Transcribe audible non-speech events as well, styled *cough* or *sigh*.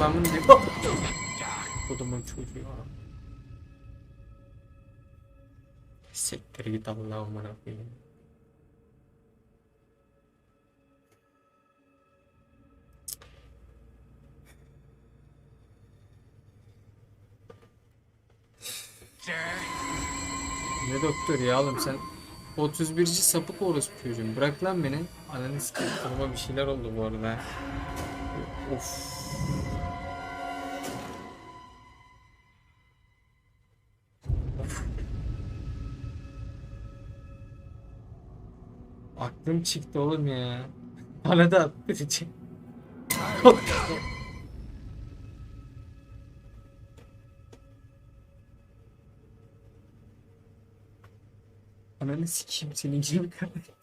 ben bunu bir... *laughs* Kodumun çocuğu. Siktir git Allah'ım koyayım. Ne doktor ya oğlum sen 31. sapık orospu çocuğum. Bırak lan beni. Ananı sikeyim. Koluma bir şeyler oldu bu arada. Of. Aklım çıktı oğlum ya. Bana da attırıcı. Ananı sikeyim senin gibi kardeş.